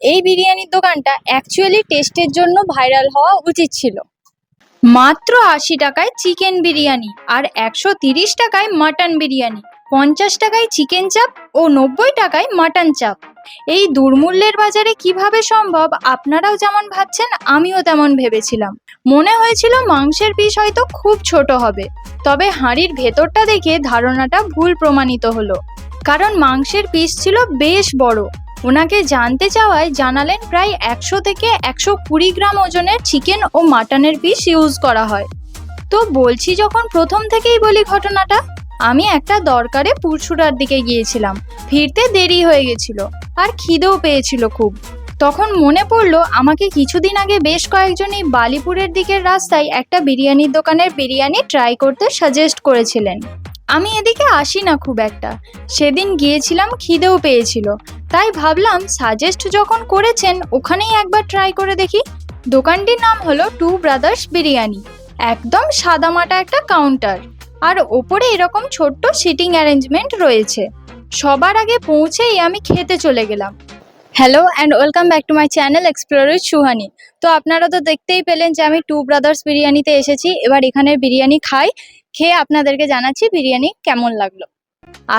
এই বিরিয়ানির দোকানটা অ্যাকচুয়ালি টেস্টের জন্য ভাইরাল হওয়া উচিত ছিল। মাত্র আশি টাকায় চিকেন বিরিয়ানি আর একশো তিরিশ টাকায় মাটন বিরিয়ানি, পঞ্চাশ টাকায় চিকেন চাপ ও নব্বই টাকায় মাটন চাপ এই দুর্মূল্যের বাজারে কীভাবে সম্ভব আপনারাও যেমন ভাবছেন, আমিও তেমন ভেবেছিলাম। মনে হয়েছিল মাংসের পিস হয়তো খুব ছোট হবে, তবে হাঁড়ির ভেতরটা দেখে ধারণাটা ভুল প্রমাণিত হলো। কারণ মাংসের পিস ছিল বেশ বড় ওনাকে জানতে চাওয়ায় জানালেন প্রায় একশো থেকে একশো কুড়ি গ্রাম ওজনের চিকেন ও মাটনের পিস ইউজ করা হয়। তো বলছি যখন প্রথম থেকেই বলি ঘটনাটা, আমি একটা দরকারে পুরসুরার দিকে গিয়েছিলাম। ফিরতে দেরি হয়ে গেছিল আর খিদেও পেয়েছিল খুব। তখন মনে পড়ল আমাকে কিছুদিন আগে বেশ কয়েকজনই বালিপুরের দিকের রাস্তায় একটা বিরিয়ানির দোকানের বিরিয়ানি ট্রাই করতে সাজেস্ট করেছিলেন। আমি এদিকে আসি না খুব একটা। সেদিন গিয়েছিলাম, খিদেও পেয়েছিল। তাই ভাবলাম সাজেস্ট যখন করেছেন, ওখানেই একবার ট্রাই করে দেখি। দোকানটির নাম হলো টু ব্রাদার্স বিরিয়ানি একদম সাদামাটা একটা কাউন্টার আর ওপরে এরকম ছোট্ট সিটিং অ্যারেঞ্জমেন্ট রয়েছে। সবার আগে পৌঁছেই আমি খেতে চলে গেলাম। Hello and welcome back to my channel explorer Suhani তো আপনারা তো দেখতেই পেলেন যে আমি টু ব্রাদার্স বিরিয়ানিতে এসেছি। এবার এখানের বিরিয়ানি খাই। খেয়ে আপনাদেরকে জানাচ্ছি বিরিয়ানি কেমন লাগল।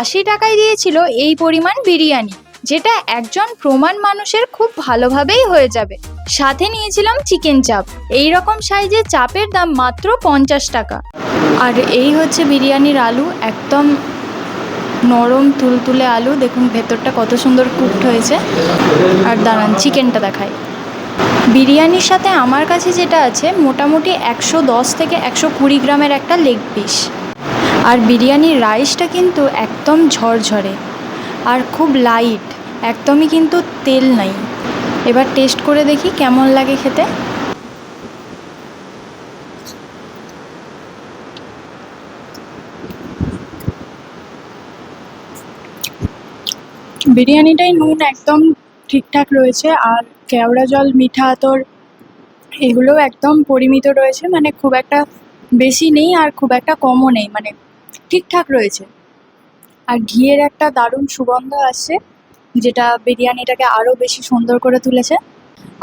আশি টাকায় দিয়েছিল এই পরিমাণ বিরিয়ানি, যেটা একজন প্রমাণ মানুষের খুব ভালোভাবেই হয়ে যাবে। সাথে নিয়েছিলাম চিকেন চাপ এই রকম সাইজের চাপের দাম মাত্র পঞ্চাশ টাকা। আর এই হচ্ছে বিরিয়ানির আলু, একদম নরম তুলতুলে আলু, দেখুন ভেতরটা কত সুন্দর কুকড হয়েছে। আর দাঁড়ান, চিকেনটা দেখাই। বিরিয়ানির সাথে আমার কাছে যেটা আছে, মোটামুটি একশো দশ থেকে একশো কুড়ি গ্রামের একটা লেগ পিস। আর বিরিয়ানির রাইসটা কিন্তু একদম ঝরঝরে। আর খুব লাইট, একদমই কিন্তু তেল নাই। এবার টেস্ট করে দেখি কেমন লাগে খেতে। বিরিয়ানিটাই নুন একদম ঠিকঠাক রয়েছে, আর কেওড়া জল, মিঠা আতর, এগুলোও একদম পরিমিত রয়েছে। মানে খুব একটা বেশি নেই আর খুব একটা কমও নেই। মানে ঠিকঠাক রয়েছে। আর ঘিয়ের একটা দারুণ সুগন্ধ আসছে, যেটা বিরিয়ানিটাকে আরও বেশি সুন্দর করে তুলেছে।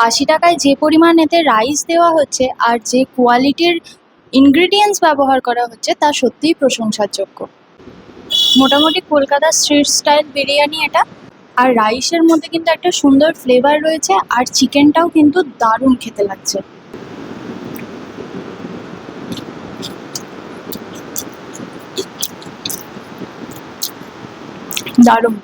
আশি টাকায় যে পরিমাণ এতে রাইস দেওয়া হচ্ছে আর যে কোয়ালিটির ইনগ্রিডিয়েন্টস ব্যবহার করা হচ্ছে, তা সত্যিই প্রশংসার যোগ্য। মোটামুটি কলকাতার স্ট্রিট স্টাইল বিরিয়ানি এটা। আর রাইসের মধ্যে কিন্তু একটা সুন্দর ফ্লেভার রয়েছে, আর চিকেনটাও কিন্তু দারুণ খেতে লাগছে। দারুণ।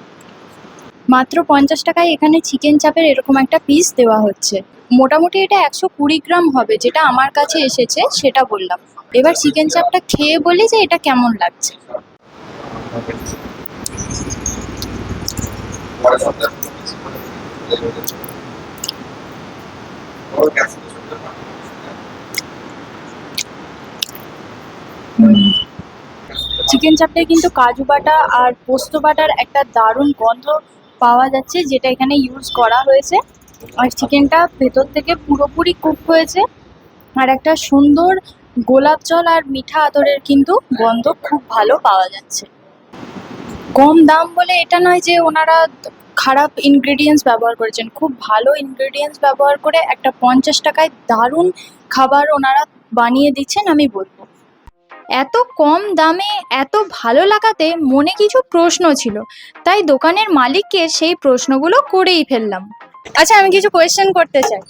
মাত্র পঞ্চাশ টাকায় এখানে চিকেন চাপের এরকম একটা পিস দেওয়া হচ্ছে। মোটামুটি এটা একশো কুড়ি গ্রাম হবে, যেটা আমার কাছে এসেছে, সেটা বললাম। এবার চিকেন চাপটা খেয়ে বলি যে এটা কেমন লাগছে। চিকেন চাপটায় কিন্তু কাজু বাটা আর পোস্ত বাটার একটা দারুণ গন্ধ পাওয়া যাচ্ছে, যেটা এখানে ইউজ করা হয়েছে। আর চিকেনটা ভেতর থেকে পুরোপুরি কুক হয়েছে। আর একটা সুন্দর গোলাপ জল আর মিঠা আতরের কিন্তু গন্ধ খুব ভালো পাওয়া যাচ্ছে। কম দাম বলে এটা নয় যে ওনারা খারাপ ইনগ্রেডিয়েন্টস ব্যবহার করেছেন। খুব ভালো ইনগ্রেডিয়েন্টস ব্যবহার করে একটা পঞ্চাশ টাকায় দারুণ খাবার ওনারা বানিয়ে দিচ্ছেন আমি বলব। এত কম দামে, এত ভালো লাগাতে মনে কিছু প্রশ্ন ছিল। তাই দোকানের মালিককে সেই প্রশ্নগুলো করেই ফেললাম। আচ্ছা আমি কিছু কোয়েশ্চেন করতে চাই।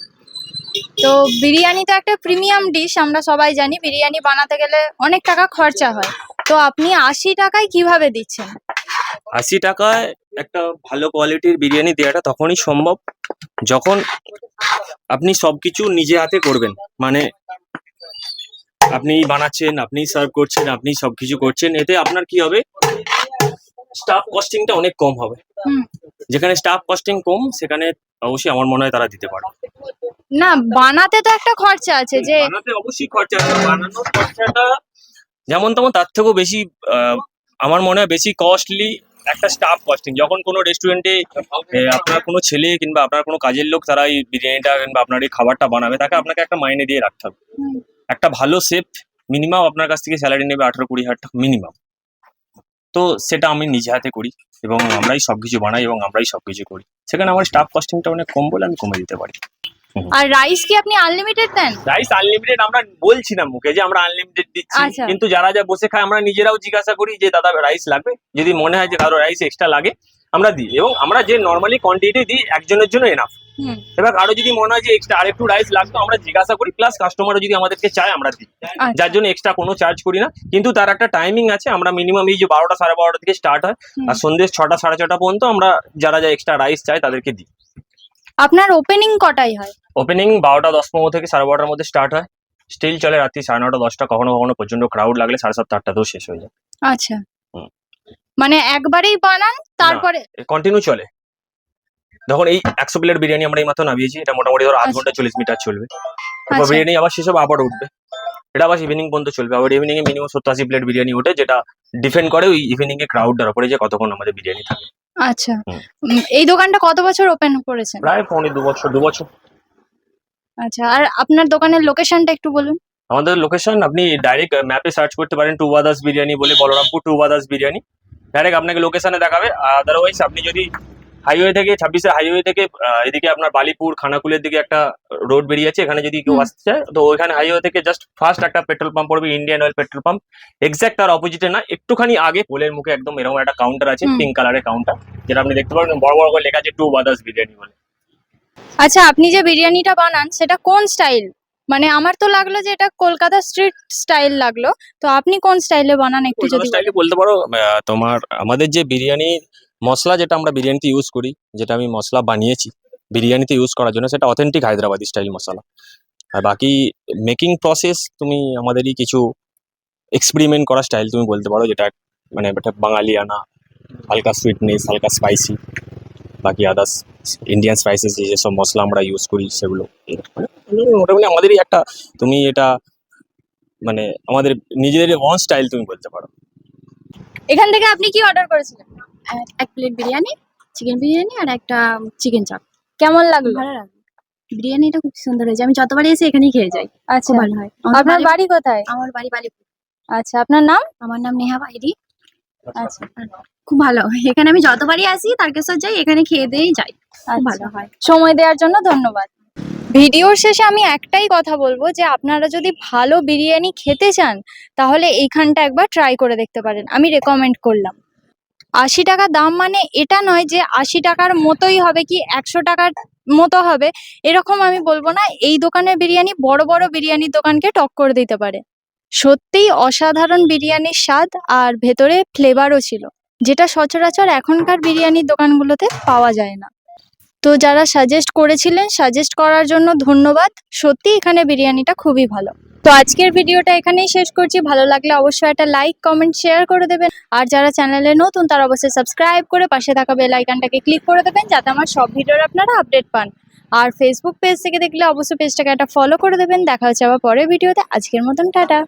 তো বিরিয়ানি তো একটা প্রিমিয়াম ডিশ আমরা সবাই জানি। বিরিয়ানি বানাতে গেলে অনেক টাকা খরচা হয়। তো আপনি আশি টাকায় কীভাবে দিচ্ছেন? আশি টাকায় একটা ভালো কোয়ালিটির বিরিয়ানি দেওয়াটা তখনই সম্ভব যখন আপনি সবকিছু নিজে হাতে করবেন। মানে আপনি বানাচ্ছেন আপনি সার্ভ করছেন আপনি সবকিছু করছেন এতে আপনার কি হবে? স্টাফ কস্টিংটা অনেক কম হবে। যেখানে স্টাফ কস্টিং কম সেখানে অবশ্যই আমার মনে হয় তারা দিতে পারে না বানাতে তো একটা খরচা আছে যে বানাতে অবশ্যই খরচা আছে বানানোর খরচাটা যেমন তেমন তার থেকেও বেশি আহ, আমার মনে হয় বেশি কস্টলি একটা স্টাফ কস্টিং যখন কোনো রেস্টুরেন্টে আপনার কোনো ছেলে কিংবা আপনার কোনো কাজের লোক তারা এই বিরিয়ানিটা কিংবা আপনার এই খাবারটা বানাবে, তাকে আপনাকে একটা মাইনে দিয়ে রাখতে হবে। একটা ভালো সেফ মিনিমাম আপনার কাছ থেকে স্যালারি নেবে আঠারো কুড়ি হাজার টাকা মিনিমাম তো সেটা আমি নিজে হাতে করি এবং আমরাই সবকিছু বানাই এবং আমরাই সবকিছু করি। সেখানে আমার স্টাফ কস্টিংটা অনেক কম বলে আমি কমে দিতে পারি। আর রাইস কি আপনি আনলিমিটেড দেন? রাইস আনলিমিটেড আমরা বলছি না মুখে যে আমরা আনলিমিটেড দিচ্ছি। আচ্ছা। কিন্তু যারা যা বসে খায় আমরা নিজেরাও জিজ্ঞাসা করি যে দাদা রাইস লাগবে? যদি মনে হয় যে কারও রাইস এক্সট্রা লাগে আমরা দিই। এবং আমরা যে নর্মালি কোয়ান্টিটি দিই একজনের জন্য এনাফ এবার কারও যদি মনে হয় যে এক্সট্রা আরেকটু রাইস লাগতো আমরা জিজ্ঞাসা করি প্লাস কাস্টমারও যদি আমাদেরকে চায় আমরা দিই। আচ্ছা। যার জন্য এক্সট্রা কোনো চার্জ করি না। কিন্তু তার একটা টাইমিং আছে আমরা মিনিমাম এই যে বারোটা সাড়ে বারোটা থেকে স্টার্ট হয়। আর সন্ধ্যে ছটা সাড়ে ছটা পর্যন্ত আমরা যারা যা এক্সট্রা রাইস চায় তাদেরকে দিই। আপনার ওপেনিং কটাই হয়? ওপেনিং বারোটা দশ পনেরো থেকে সাড়ে বারোটার মধ্যে স্টার্ট হয়। স্টিল চলে রাত্রি সাড়ে নটা দশটা কখনো কখনো প্রচণ্ড ক্রাউড লাগলে সাড়ে সাতটা আটটাতেও শেষ হয়ে যায়। আচ্ছা। মানে একবারেই বানান তারপরে কন্টিনিউ চলে। যখন এই একশো প্লেট বিরিয়ানি আমরা এই মাত্র নামিয়েছি। এটা মোটামুটি ধরো আধ আচ্ছা। ঘণ্টা চল্লিশ মিটার চলবে। তারপর আচ্ছা। বিরিয়ানি আবার সেসব আবার উঠবে। এটা আবার ইভিনিং পর্যন্ত চলবে। আবার ইভিনিং এ মিনিমাম সত্তর আশি প্লেট বিরিয়ানি ওঠে যেটা ডিপেন্ড করে ওই ইভিনিং এ ক্রাউড ক্রাউডটার উপরে যে কতক্ষণ আমাদের বিরিয়ানি থাকে আচ্ছা। এই দোকানটা কত বছর ওপেন করেছেন? প্রায় পৌনে দু বছর দু বছর। আচ্ছা আর আপনার দোকানের লোকেশনটা একটু বলুন। আমাদের লোকেশন আপনি ডাইরেক্ট ম্যাপে সার্চ করতে পারেন টু বাদাস বিরিয়ানি বলে বলরামপুর টু বাদাস বিরিয়ানি। ডাইরেক্ট আপনাকে লোকেশনে দেখাবে। আদারওয়াইজ আপনি যদি হাইওয়ে থেকে ছাব্বিশে হাইওয়ে থেকে এদিকে আপনার বালিপুর খানাকুলের দিকে একটা রোড বেরিয়ে আছে এখানে যদি কেউ। আসতে চায় তো ওইখানে হাইওয়ে থেকে জাস্ট ফার্স্ট একটা পেট্রোল পাম্প পড়বে Indian oil petrol pump exact তার অপোজিটে না একটুখানি আগে পোলের মুখে একদম এরকম একটা কাউন্টার আছে। পিঙ্ক কালারের কাউন্টার যেটা আপনি দেখতে পারেন বড় বড় করে লেখা আছে টু বাদাস বিরিয়ানি বলে আচ্ছা আপনি যে বিরিয়ানিটা বানান সেটা কোন স্টাইল মানে আমার তো লাগল যে এটা কলকাতা স্ট্রিট স্টাইল লাগল তো আপনি কোন স্টাইলে বানান একটু যদি স্টাইলে বলতে পারো তোমার আমাদের যে বিরিয়ানি মশলা যেটা আমরা বিরিয়ানিতে ইউজ করি, যেটা আমি মশলা বানিয়েছি বিরিয়ানিতে ইউজ করার জন্য, সেটা অথেন্টিক হায়দ্রাবাদি স্টাইল মশলা। আর বাকি মেকিং প্রসেস তুমি আমাদেরই কিছু এক্সপেরিমেন্ট করা স্টাইল তুমি বলতে পারো, যেটা মানে একটা বাঙালিয়ানা হালকা সুইটনেস হালকা স্পাইসি বাকি আদার্স ইন্ডিয়ান স্পাইসেস যে যেসব মশলা আমরা ইউজ করি, সেগুলো। মানে মোটামুটি আমাদেরই একটা, তুমি এটা মানে আমাদের নিজেদের ওয়ান স্টাইল তুমি বলতে পারো। এখান থেকে আপনি কি অর্ডার করেছিলেন? এক- প্লেট বিরিয়ানি চিকেন বিরিয়ানি আর একটা চিকেন চাপ কেমন লাগল? ভালো লাগে বিরিয়ানিটা খুব সুন্দর হয়েছে। আমি যতবারই এসে এখানেই খেয়ে যাই। আচ্ছা। ভালো হয়। আপনার বাড়ি- কোথায়? আমার বাড়ি বালিপুর। আচ্ছা আপনার নাম? আমার নাম নেহা বাইরি। আচ্ছা। খুব ভালো। এখানে আমি যতবারই আসি তারকেশ্বর যাই এখানে খেয়ে দিয়েই যাই। আচ্ছা। ভালো হয়। সময় দেওয়ার জন্য ধন্যবাদ। ভিডিওর শেষে আমি একটাই কথা বলব যে আপনারা যদি ভালো বিরিয়ানি খেতে চান তাহলে এইখানটা একবার ট্রাই করে দেখতে পারেন। আমি রেকমেন্ড করলাম। আশি টাকা দাম মানে এটা নয় যে আশি টাকার মতোই হবে কি একশো টাকার মতো হবে। এরকম আমি বলব না, এই দোকানের বিরিয়ানি বড় বড় বিরিয়ানির দোকানকে টক্কর দিতে পারে। সত্যিই অসাধারণ বিরিয়ানির স্বাদ আর ভেতরে ফ্লেভারও ছিল, যেটা সচরাচর এখনকার বিরিয়ানির দোকানগুলোতে পাওয়া যায় না। তো যারা সাজেস্ট করেছিলেন সাজেস্ট করার জন্য ধন্যবাদ। সত্যি এখানে বিরিয়ানিটা খুবই ভালো। তো আজকের ভিডিওটা এখানেই শেষ করছি। ভালো লাগলে অবশ্যই একটা লাইক কমেন্ট শেয়ার করে দেবেন। আর যারা চ্যানেলে নতুন, তারা অবশ্যই সাবস্ক্রাইব করে পাশে থাকা বেল আইকনটাকে ক্লিক করে দেবেন, যাতে আমার সব ভিডিওর আপনারা আপডেট পান। আর ফেসবুক পেজ থেকে দেখলে অবশ্যই পেজটাকে একটা ফলো করে দেবেন। দেখা হচ্ছে আবার পরের ভিডিওতে। আজকের মতন, টাটা।